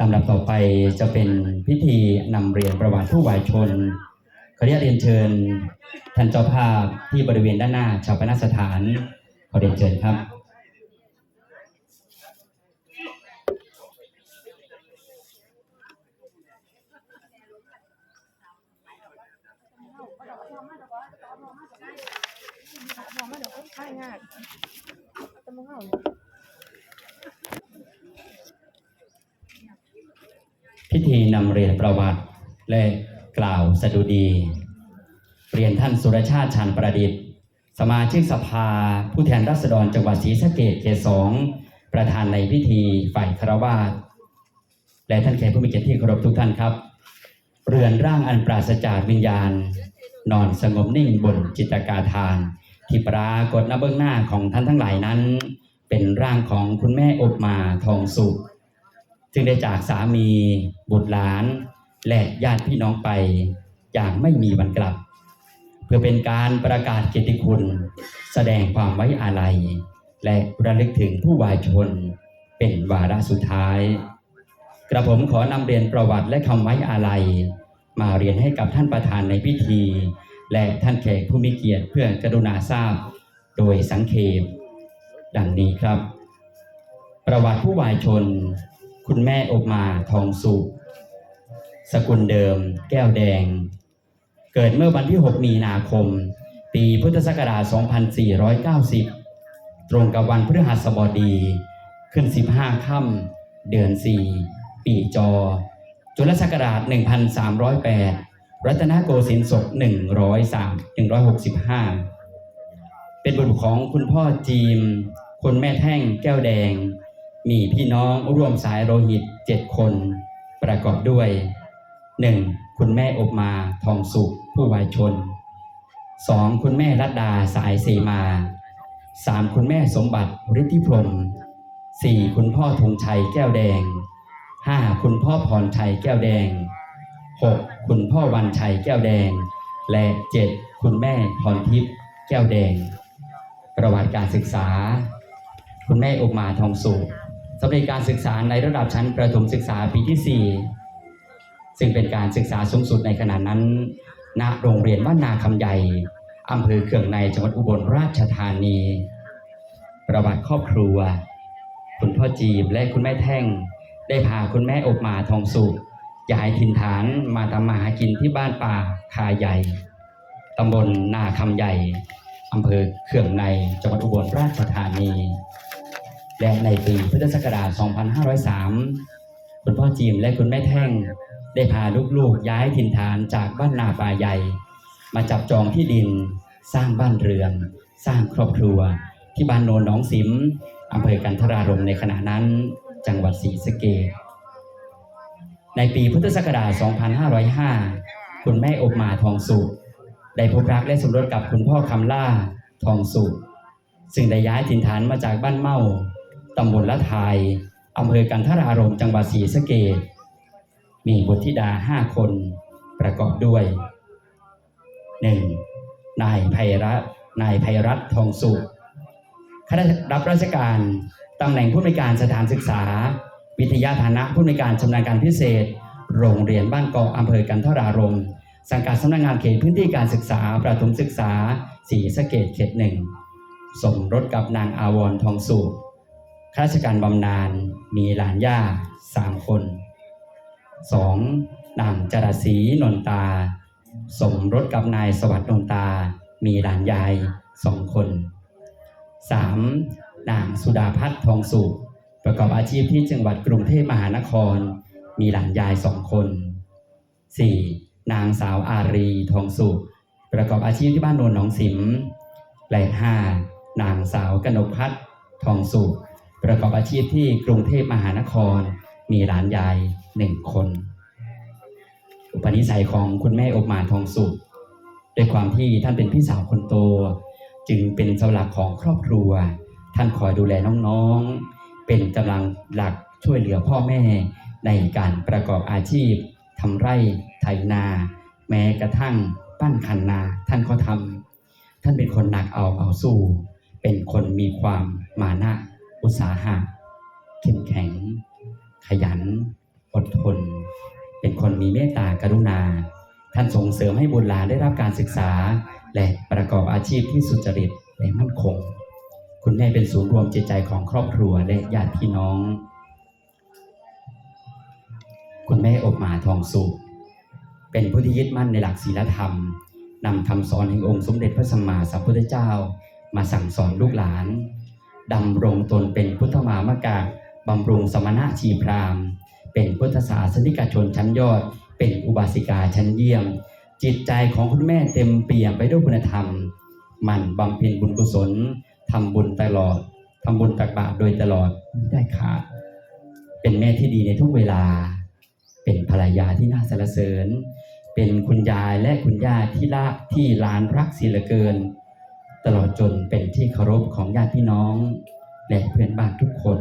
ลำดับต่อไปจะเป็นพิธีนำเรียนประวัติผู้วายชนขออนุญาตเรียนเชิญท่านเจ้าภาพที่บริเวณด้านหน้าชาวปนสถานขอเรียนเชิญครับมองม่เดี๋ยวใช่ง่ายจะมองเอา ธีนำเรียนประวัติ และกล่าวสดุดี เรียนท่านสุรชาติชันประดิษฐ์ สมาชิกสภา ผู้แทนราษฎรจังหวัดศรีสะเกษเขตสองประธานในพิธีฝ่ายคารวาสและท่านแขกผู้มีเกียรติที่เคารพทุกท่านครับ เรือนร่างอันปราศจากวิญญาณ นอนสงบนิ่งบนจิตกาทาน ที่ปรากฏณเบื้องหน้าของท่านทั้งหลายนั้น เป็นร่างของคุณแม่อบมาทองสุข จึงได้จากสามีบุตรหลาน และญาติพี่น้องไป อย่างไม่มีวันกลับ เพื่อเป็นการประกาศเกียรติคุณ แสดงความไว้อาลัย และระลึกถึงผู้วายชน เป็นวาระสุดท้าย กระผมขอนำเรียนประวัติและคำไว้อาลัย มาเรียนให้กับท่านประธานในพิธี และท่านแขกผู้มีเกียรติเพื่อกรุณาทราบ โดยสังเขปดังนี้ครับ ประวัติผู้วายชน คุณแม่อบมาทองสุขสกุลเดิม แก้วแดง เกิดเมื่อวันที่ 6 มีนาคม ปีพุทธศักราช 2490 ตรงกับวันพฤหัสบดี ขึ้น 15 ค่ำเดือน 4 ปีจอ จุลศักราช 1308 รัตนโกสินทร์ศก103 165 เป็นบุตรของคุณพ่อจีมคุณแม่แท่งแก้วแดง มีพี่น้องร่วมสายโลหิตเจ็ดคน ประกอบด้วย 1. คุณแม่อบมาทองสุขผู้วายชน 2. คุณแม่รัตดาสายเสมา 3. คุณแม่สมบัติฤทธิพรม 4. คุณพ่อธงชัยแก้วแดง 5. คุณพ่อพรชัยแก้วแดง 6. คุณพ่อวันชัยแก้วแดง และ 7. คุณแม่พรทิพย์แก้วแดง ประวัติการศึกษา คุณแม่อบมาทองสุข สำเร็จการศึกษาในระดับชั้นประถมศึกษาปีที่ 4 ซึ่งเป็นการศึกษาสูงสุดในขณะนั้น ณ โรงเรียนบ้านนาคำใหญ่อำเภอเขื่องในจังหวัดอุบลราชธานี ประวัติครอบครัว คุณพ่อจีบและคุณแม่แท่ง ได้พาคุณแม่อบมาทองสุขย้ายถิ่นฐานมาทำมาหากินที่บ้านป่าคาใหญ่ตำบลนาคำใหญ่อำเภอเขื่องในจังหวัดอุบลราชธานี และในปีพุทธศักราช 2503 คุณพ่อจีมและคุณแม่แท่ง ได้พาลูกๆย้ายถิ่นฐานจากบ้านนาป่าใหญ่ มาจับจองที่ดินสร้างบ้านเรือน สร้างครอบครัว ที่บ้านโนนหนองสิมอำเภอกันทรารมในขณะนั้นจังหวัดศรีสะเกษในปีพุทธศักราช 2505 คุณแม่อบมาทองสุขได้พบรักและสมรสกับคุณพ่อคำล่าทองสุขซึ่งได้ย้ายถิ่นฐานมาจากบ้านเม่า ตำบลละทายอำเภอกันทรารมจังหวัดศรีสะเกษมีบุตรธิดาห้าคนประกอบด้วย 1. นายไพรัตนายไพรัตทองสุขข้ารับราชการตำแหน่งผู้อำนวยการสถานศึกษา วิทยาฐานะผู้อำนวยการชำนาญการพิเศษ โรงเรียนบ้านเกาะอำเภอกันทรารมสังกัดสำนักงานเขตพื้นที่การศึกษา ประถมศึกษาศรีสะเกดเขตหนึ่งสมรสกับนางอาวรทองสุข ข้าราชการบำนาญมีหลานย่าสามคน 2. นางจรศรีนนตา สมรสกับนายสวัสดิ์นนตา มีหลานยายสองคน 3. นางสุดาพัฒน์ทองสุขประกอบอาชีพที่จังหวัดกรุงเทพมหานคร มีหลานยายสองคน 4. นางสาวอารีทองสุขประกอบอาชีพที่บ้านโนนหนองสิมและ 5. นางสาวกนกพัฒน์ทองสุข ประกอบอาชีพที่กรุงเทพมหานคร มีหลานยายหนึ่งคน อุปนิสัยของคุณแม่อบมาทองสุขด้วยความที่ท่านเป็นพี่สาวคนโต จึงเป็นเสาหลักของครอบครัว ท่านคอยดูแลน้องๆ เป็นกำลังหลักช่วยเหลือพ่อแม่ในการประกอบอาชีพทำไร่ไถนา แม้กระทั่งปั้นคันนาท่านก็ทำท่านเป็นคนหนักเอาเอาสู้ เป็นคนมีความมานะ อุตสาหะเข้มแข็ง ขยัน อดทน เป็นคนมีเมตตากรุณา ท่านส่งเสริมให้บุตรหลานได้รับการศึกษา และประกอบอาชีพที่สุจริตและมั่นคง คุณแม่เป็นศูนย์รวมจิตใจของครอบครัวและญาติพี่น้อง คุณแม่อบหมาทองสุขเป็นผู้ที่ยึดมั่นในหลักศีลธรรมนำคำสอนแห่งองค์สมเด็จพระสัมมาสัมพุทธเจ้า มาสั่งสอนลูกหลาน ดำรงตนเป็นพุทธมามกะบำรุงสมณะชีพรามเป็นพุทธศาสนิกชนชั้นยอด เป็นอุบาสิกาชั้นเยี่ยม จิตใจของคุณแม่เต็มเปี่ยมไปด้วยคุณธรรม มันบำเพ็ญบุญกุศลทำบุญตลอดทำบุญตักบาตรโดยตลอดไม่ได้ขาดเป็นแม่ที่ดีในทุกเวลา เป็นภรรยาที่น่าสรรเสริญ เป็นคุณยายและคุณย่าที่ละที่ลานรักเสียเหลือเกิน ตลอดจนเป็นที่เคารพของญาติพี่น้อง และเพื่อนบ้านทุกคน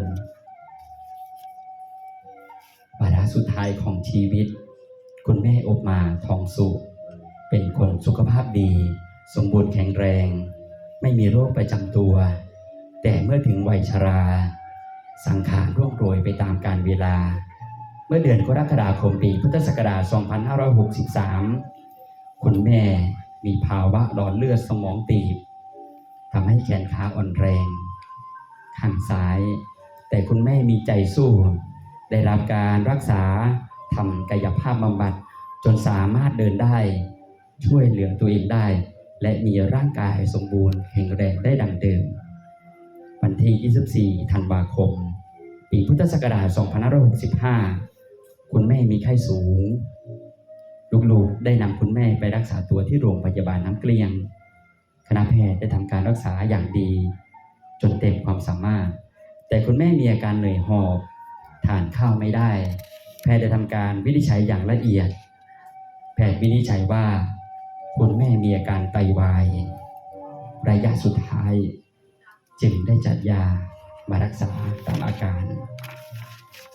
วาระสุดท้ายของชีวิต คุณแม่อบมาทองสุ เป็นคนสุขภาพดี สมบูรณ์แข็งแรง ไม่มีโรคประจำตัว แต่เมื่อถึงวัยชรา สังขารร่วงโรยไปตามกาลเวลา เมื่อเดือนกรกฎาคมปีพุทธศักราช 2563 คุณแม่มีภาวะหลอดเลือดสมองตีบ ทำให้แขนขาอ่อนแรงข้างซ้าย แต่คุณแม่มีใจสู้ ได้รับการรักษาทำกายภาพบำบัดจนสามารถเดินได้ ช่วยเหลือตัวเองได้ และมีร่างกายสมบูรณ์แข็งแรงได้ดังเดิม วันที่ 24 ธันวาคม ปีพุทธศักราช 2565 คุณแม่มีไข้สูง ลูกๆได้นำคุณแม่ไปรักษาตัวที่โรงพยาบาลน้ำเกลียง ณะแพทย์ได้ทำการรักษาอย่างดี จนเต็มความสามารถ แต่คุณแม่มีอาการเหนื่อยหอบทานข้าวไม่ได้ แพทย์ได้ทำการวินิจฉัยอย่างละเอียด แพทย์วินิจฉัยว่า คุณแม่มีอาการไตวาย ระยะสุดท้าย จึงได้จัดยามารักษาตามอาการ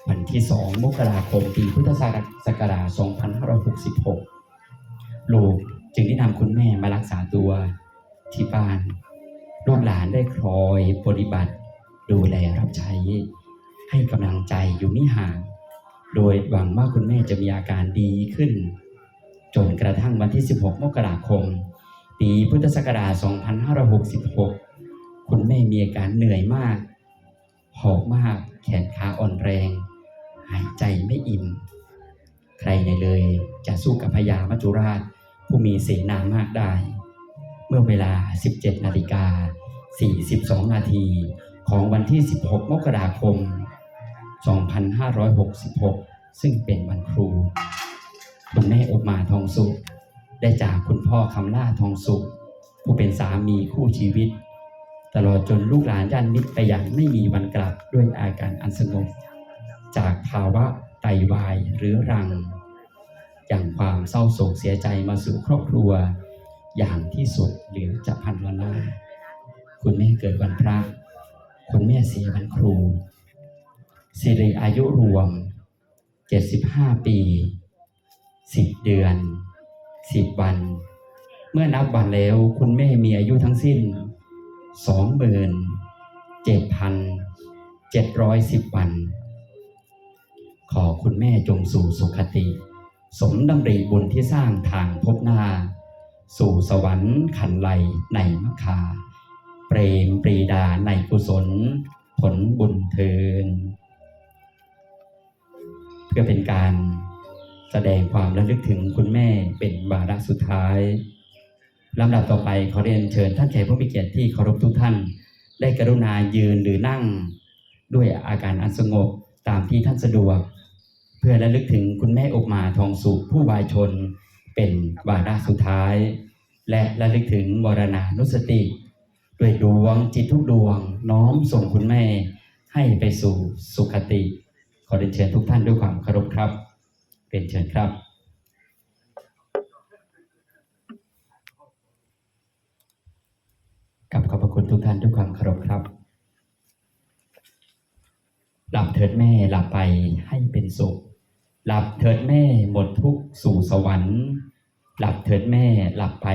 วันที่ 2 มกราคมปีพุทธศักราช 2566 ลูกจึงได้นำคุณแม่มารักษาตัว ที่บ้านลูกหลานได้คอยปฏิบัติ ดูแลรับใช้ ให้กำลังใจอยู่ไม่ห่าง โดยหวังว่าคุณแม่จะมีอาการดีขึ้น จนกระทั่งวันที่ 16 มกราคม ปีพุทธศักราช 2566 คุณแม่มีอาการเหนื่อยมากหอบมาก แขนขาอ่อนแรง หายใจไม่อิ่ม ใครในเลยจะสู้กับพญามัจจุราช ผู้มีเสนามากได้ เมื่อเวลา 17 นาฬิกา 42 นาทีของวันที่ 16 มกราคม 2566 ซึ่งเป็นวันครู คุณแม่อบมาทองสุข ได้จากคุณพ่อคำล่าทองสุข ผู้เป็นสามีคู่ชีวิต ตลอดจนลูกหลานญาติมิตรไปอย่างไม่มีวันกลับด้วยอาการอันสงบ จากภาวะไตวายหรือรัง อย่างความเศร้าโศกเสียใจมาสู่ครอบครัว อย่างที่สุดหลือจะพันวันหน้าคุณแม่เกิดวันพระ คุณแม่เสียวันครู สิริอายุรวม 75 ปี 10 เดือน 10 วัน เมื่อนับวันแล้วคุณแม่มีอายุทั้งสิ้น 27,710 วัน ขอคุณแม่จงสู่สุขติ สมดำริบุญที่สร้างทางพบหน้า สู่สวรรค์ขันไลในมคา เปรมปรีดาในกุศล ผลบุญเทิน เพื่อเป็นการแสดงความระลึกถึงคุณแม่เป็นวาระสุดท้ายลำดับต่อไปขอเรียนเชิญท่านแขกผู้มีเกียรติที่เคารพทุกท่าน ได้กรุณายืนหรือนั่ง ด้วยอาการอันสงบตามที่ท่านสะดวก เพื่อระลึกถึงคุณแม่อกมาทองสุผู้วายชน เป็นวาระสุดท้าย และระลึกถึงมรณานุสติด้วยดวงจิตทุกดวงน้อมส่งคุณแม่ให้ไปสู่สุขติ ขอเรียนเชิญทุกท่านด้วยความเคารพครับเรียนเชิญครับกับขอบพระคุณทุกท่านด้วยความเคารพครับ หลับเถิดแม่หลับไปให้เป็นสุข หลับเถิดแม่หมดทุกสู่สวรรค์ หลับเถิดแม่หลับไป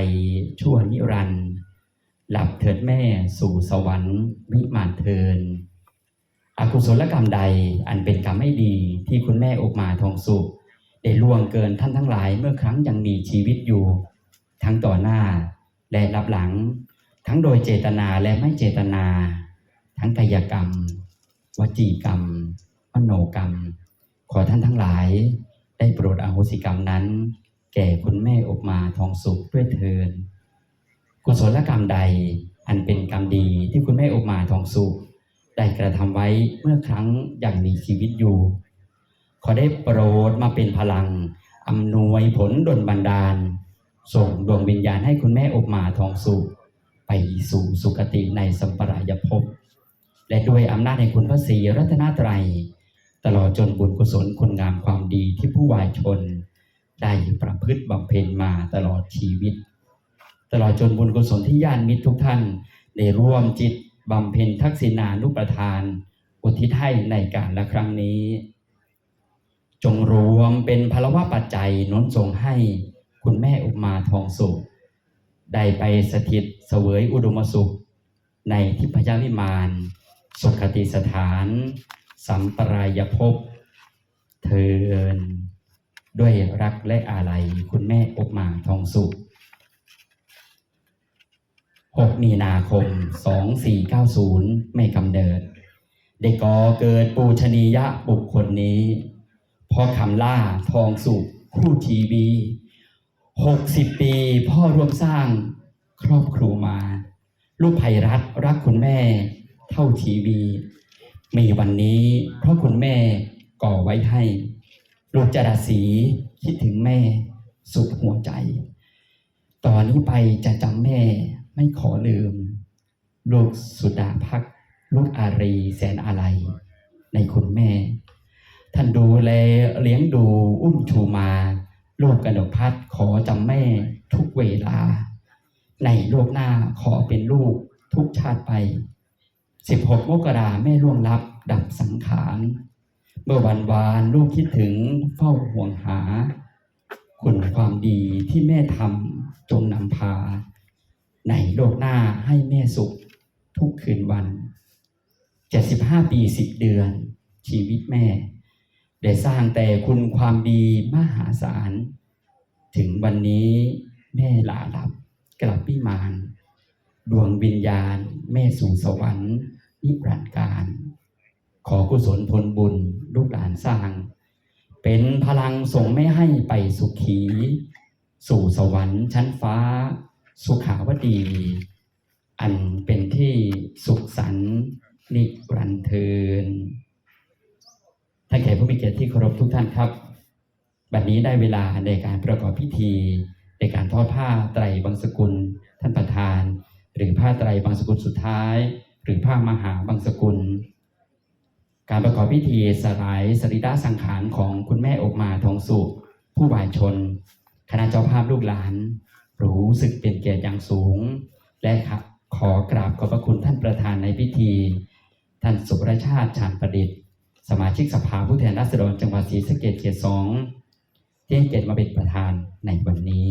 ชั่วนิรันดร์หลับเถิดแม่สู่สวรรค์วิมานเทินอกุศลกรรมใดอันเป็นกรรมไม่ดีที่คุณแม่อุมาทองสุขได้ล่วงเกินท่านทั้งหลายเมื่อครั้งยังมีชีวิตอยู่ ทั้งต่อหน้าและรับหลัง ทั้งโดยเจตนาและไม่เจตนา ทั้งกายกรรม วจีกรรมมโนกรรม ขอท่านทั้งหลายได้โปรดอโหสิกรรมนั้น แก่คุณแม่อุมาทองสุขด้วยเทินกุศลกรรมใดอันเป็นกรรมดีที่คุณแม่อุมาทองสุขได้กระทำไว้เมื่อครั้งยังมีชีวิตอยู่ ขอได้โปรดมาเป็นพลังอำนวยผลดลบันดาล ส่งดวงวิญญาณให้คุณแม่อุมาทองสุขไปสู่สุคติในสัมปรายภพและด้วยอำนาจแห่งคุณพระศรีรัตนตรัย ตลอดจนบุญกุศลคุณงามความดีที่ผู้วายชน ได้ประพฤติบำเพ็ญมาตลอดชีวิต ตลอดจนบุญกุศลที่ญาติมิตรทุกท่านได้ร่วมจิตบำเพ็ญทักษิณานุประทาน อุทิศให้ในการละครั้งนี้ จงรวมเป็นพลวะปัจจัยน้นส่งให้คุณแม่อุมาทองสุข ได้ไปสถิตเสวยอุดมสุข ในทิพยวิมาน สุขติสถาน สัมปรายภพเทินด้วยรักและอาลัยคุณแม่อุมาทองสุข 6 มีนาคม 2490 ไม่กำเนิด ได้ก่อเกิดปูชนียะบุคคลนี้พ่อคำล่าทองสุขคู่ทีวี 60 ปีพ่อร่วมสร้างครอบครัวมา ลูกไพรัตน์รักคุณแม่ เท่าทีวี มีวันนี้เพราะคุณแม่ก่อไว้ให้ ลูกจราศีคิดถึงแม่สุดหัวใจตอนนี้ไปจะจำแม่ไม่ขอลืม ลูกสุดาพัก ลูกอารีแสนอะไรในคุณแม่ ท่านดูแลเลี้ยงดูอุ้มชูมา ลูกกนกพัดขอจำแม่ทุกเวลา ในโลกหน้าขอเป็นลูกทุกชาติไป 16 มกราแม่ล่วงลับ ดับสังขาร เมื่อวันวานลูกคิดถึงเฝ้าห่วงหา คุณความดีที่แม่ทำจงนำพา ในโลกหน้าให้แม่สุขทุกคืนวัน 75 ปี 10 เดือน ชีวิตแม่ ได้สร้างแต่คุณความดีมหาศาล ถึงวันนี้แม่ลาลับกลับพิมาน ดวงวิญญาณ แม่สู่สวรรค์นิรันดร์การ ขอกุศลผลบุญลูกหลานสร้าง เป็นพลังส่งแม่ให้ไปสุขี สู่สวรรค์ชั้นฟ้า สุขาวดี อันเป็นที่สุขสันนิรันเทินท่านแขกผู้มีเกียรติที่เคารพทุกท่านครับ บัดนี้ได้เวลาในการประกอบพิธี ในการทอดผ้าไตรบางสกุลท่านประธาน หรือผ้าไตรบางสกุลสุดท้าย หรือผ้ามหาบางสกุล การประกอบพิธีสลายสรีระสังขารของคุณแม่อกมาทองสุขผู้วายชน คณะเจ้าภาพลูกหลาน รู้สึกเป็นเกียรติอย่างสูง และขอกราบขอบพระคุณท่านประธานในพิธี ท่านสุรชาติชาญประดิษฐ์ สมาชิกสภาผู้แทนราษฎรจังหวัดศรีสะเกษเขตสองที่ให้เกียรติมาเป็นประธานในวันนี้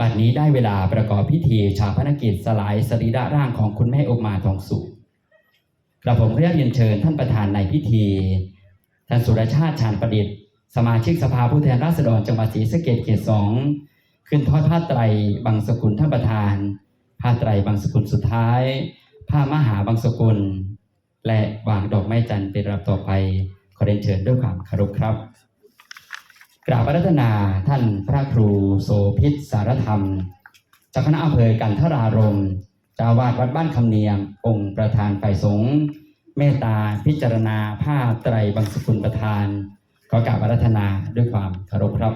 บัดนี้ได้เวลาประกอบพิธีชาพนกิจสลายสรีระร่างของคุณแม่อกมาทองสุกระผมขออนุญาตเรียนเชิญท่านประธานในพิธี ท่านสุรชาติชาญประดิษฐ์ สมาชิกสภาผู้แทนราษฎรจังหวัดศรีสะเกษเขตสองขึ้นทอดผ้าไตรบางสกุลท่านประธาน ผ้าไตรบางสกุลสุดท้าย ผ้ามหาบางสกุล และวางดอกไม้จันทร์เป็นลำดับต่อไป ขอเรียนเชิญด้วยความเคารพครับ กราบอารัตนาท่านพระครูโสพิษสารธรรมเจ้าคณะอำเภอกันทรารมเจ้าวาดวัดบ้านคำเนียม องค์ประธานฝ่ายสงฆ์เมตตาพิจารณาผ้าไตรบังสกุลประธานขอกราบอารัตนาด้วยความเคารพครับ